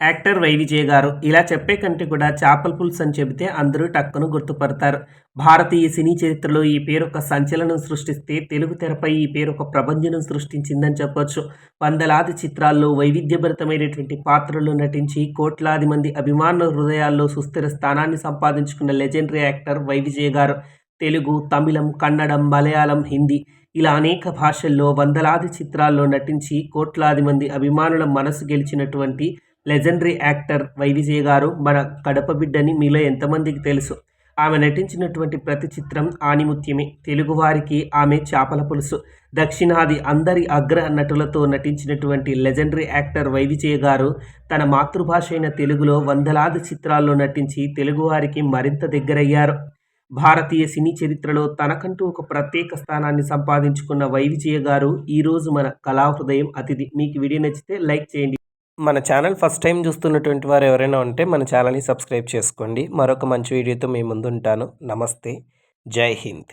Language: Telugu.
యాక్టర్ వై విజయ్ గారు. ఇలా చెప్పే కంటే కూడా చేపల పులుసు అని చెబితే అందరూ టక్కును గుర్తుపడతారు. భారతీయ సినీ చరిత్రలో ఈ పేరు ఒక సంచలనం సృష్టిస్తే తెలుగు తెరపై ఈ పేరు ఒక ప్రభంజనం సృష్టించిందని చెప్పొచ్చు. వందలాది చిత్రాల్లో వైవిధ్యభరితమైనటువంటి పాత్రలు నటించి కోట్లాది మంది అభిమానుల హృదయాల్లో సుస్థిర స్థానాన్ని సంపాదించుకున్న లెజెండరీ యాక్టర్ వై విజయ్ గారు. తెలుగు తమిళం కన్నడం మలయాళం హిందీ ఇలా అనేక భాషల్లో వందలాది చిత్రాల్లో నటించి కోట్లాది మంది అభిమానుల మనసు గెలిచినటువంటి లెజెండరీ యాక్టర్ వైవిజయ గారు మన కడప బిడ్డని మీలో ఎంతమందికి తెలుసు? ఆమె నటించినటువంటి ప్రతి చిత్రం ఆనిముత్యమే. తెలుగువారికి ఆమె చేపల పులుసు. దక్షిణాది అందరి అగ్ర నటులతో నటించినటువంటి లెజెండరీ యాక్టర్ వైవిజయ గారు తన మాతృభాష అయిన తెలుగులో వందలాది చిత్రాల్లో నటించి తెలుగువారికి మరింత దగ్గరయ్యారు. భారతీయ సినీ చరిత్రలో తనకంటూ ఒక ప్రత్యేక స్థానాన్ని సంపాదించుకున్న వైవిజయ గారు ఈరోజు మన కళాహృదయం అతిథి. మీకు వీడియో నచ్చితే లైక్ చేయండి. మన ఛానల్ ఫస్ట్ టైం చూస్తున్నటువంటి వారు ఎవరైనా ఉంటే మన ఛానల్ని సబ్స్క్రైబ్ చేసుకోండి. మరొక మంచి వీడియోతో మీ ముందు ఉంటాను నమస్తే. జై హింద్.